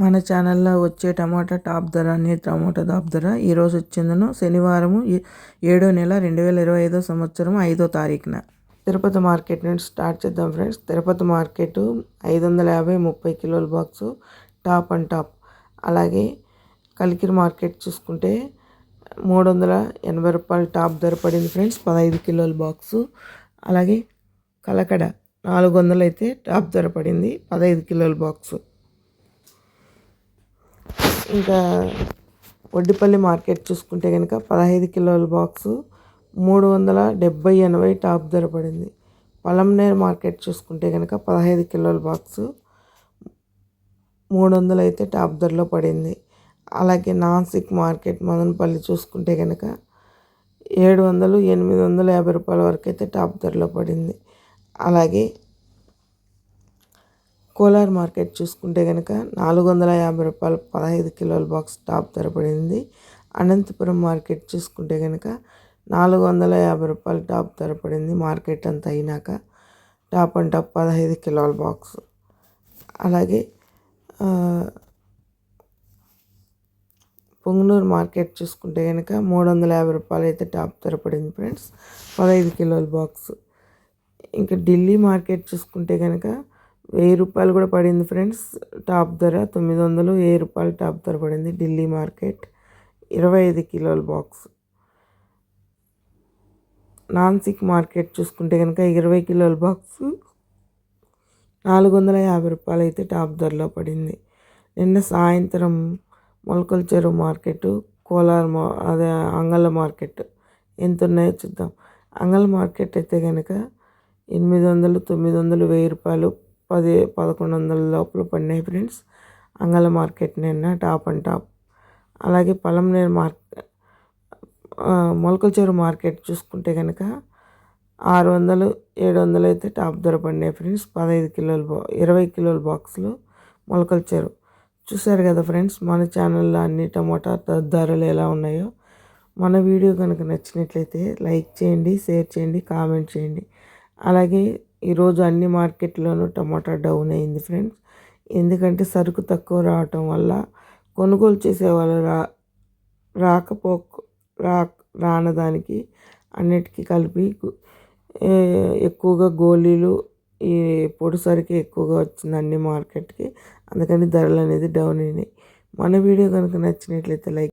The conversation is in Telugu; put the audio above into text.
మన ఛానల్లో వచ్చే టమాటా టాప్ ధర అనే టమాటా టాప్ ధర ఈరోజు వచ్చిందను. శనివారము ఏడో నెల రెండు వేల ఇరవై ఐదో సంవత్సరం ఐదో తారీఖున. తిరుపతి మార్కెట్ నుండి స్టార్ట్ చేద్దాం ఫ్రెండ్స్. తిరుపతి మార్కెట్ ఐదు వందల యాభై ముప్పై కిలోల బాక్సు టాప్ అండ్ టాప్. అలాగే కలికిరి మార్కెట్ చూసుకుంటే మూడు వందల ఎనభై రూపాయలు టాప్ ధర పడింది ఫ్రెండ్స్ పదహైదు కిలోల బాక్సు. అలాగే కలకడ నాలుగు వందలు అయితే టాప్ ధర పడింది పదహైదు కిలోల బాక్సు. ఇంకా వడ్డిపల్లి మార్కెట్ చూసుకుంటే కనుక పదహైదు కిలోల బాక్సు మూడు వందల డెబ్బై ఎనభై టాప్ ధర పడింది. పలంనేర్ మార్కెట్ చూసుకుంటే కనుక పదహైదు కిలోల బాక్సు మూడు వందలు అయితే టాప్ ధరలో పడింది. అలాగే నాసిక్ మార్కెట్ మదనపల్లి చూసుకుంటే కనుక ఏడు వందలు ఎనిమిది వందల యాభై రూపాయల వరకు అయితే టాప్ ధరలో పడింది. అలాగే కోలార్ మార్కెట్ చూసుకుంటే కనుక నాలుగు వందల యాభై రూపాయలు పదహైదు కిలోల బాక్స్ టాప్ ధర పడింది. అనంతపురం మార్కెట్ చూసుకుంటే కనుక నాలుగు వందల యాభై రూపాయలు టాప్ ధర పడింది మార్కెట్ అంతా అయినాక. టాప్ అండ్ టాప్ పదహైదు కిలోల బాక్స్. అలాగే పొంగనూరు మార్కెట్ చూసుకుంటే కనుక మూడు వందల యాభై రూపాయలు అయితే టాప్ ధర పడింది ఫ్రెండ్స్ పదహైదు కిలోల బాక్స్. ఇంకా ఢిల్లీ మార్కెట్ చూసుకుంటే కనుక వెయ్యి రూపాయలు కూడా పడింది ఫ్రెండ్స్. టాప్ ధర తొమ్మిది వందలు వెయ్యి రూపాయలు టాప్ ధర పడింది ఢిల్లీ మార్కెట్. ఇరవై ఐదు కిలోల బాక్స్. నాన్సిక్ మార్కెట్ చూసుకుంటే కనుక ఇరవై కిలోల బాక్స్ నాలుగు వందల యాభై రూపాయలు అయితే టాప్ ధరలో పడింది. నిన్న సాయంత్రం మొలకల చెరువు మార్కెట్ కోలార్ మా అదే అంగళ్ళ మార్కెట్ ఎంత ఉన్నాయో చూద్దాం. అంగళ్ళ మార్కెట్ అయితే కనుక ఎనిమిది వందలు తొమ్మిది వందలు వెయ్యి రూపాయలు పది పదకొండు వందల లోపల పడినాయి ఫ్రెండ్స్. అంగళ మార్కెట్ నిన్న టాప్ అండ్ టాప్. అలాగే పలంనేరు మార్కెట్ మొలకల చెరువు మార్కెట్ చూసుకుంటే కనుక ఆరు వందలు ఏడు వందలు అయితే టాప్ ధర పడినాయి ఫ్రెండ్స్. పదహైదు కిలోల బా ఇరవై కిలోల బాక్సులు మొలకల చెరువు. చూసారు కదా ఫ్రెండ్స్ మన ఛానల్లో అన్ని టమాటా ధరలు ఎలా ఉన్నాయో. మన వీడియో కనుక నచ్చినట్లయితే లైక్ చేయండి షేర్ చేయండి కామెంట్ చేయండి. అలాగే ఈరోజు అన్ని మార్కెట్లోనూ టమాటా డౌన్ అయింది ఫ్రెండ్స్. ఎందుకంటే సరుకు తక్కువ రావటం వల్ల కొనుగోలు చేసే వాళ్ళు రా రాకపో రా రానదానికి అన్నిటికీ కలిపి ఎక్కువగా గోళీలు ఈ పొడి సరికి ఎక్కువగా వచ్చింది అన్ని మార్కెట్కి. అందుకని ధరలు అనేది డౌన్ అయినాయి. మన వీడియో కనుక నచ్చినట్లయితే లైక్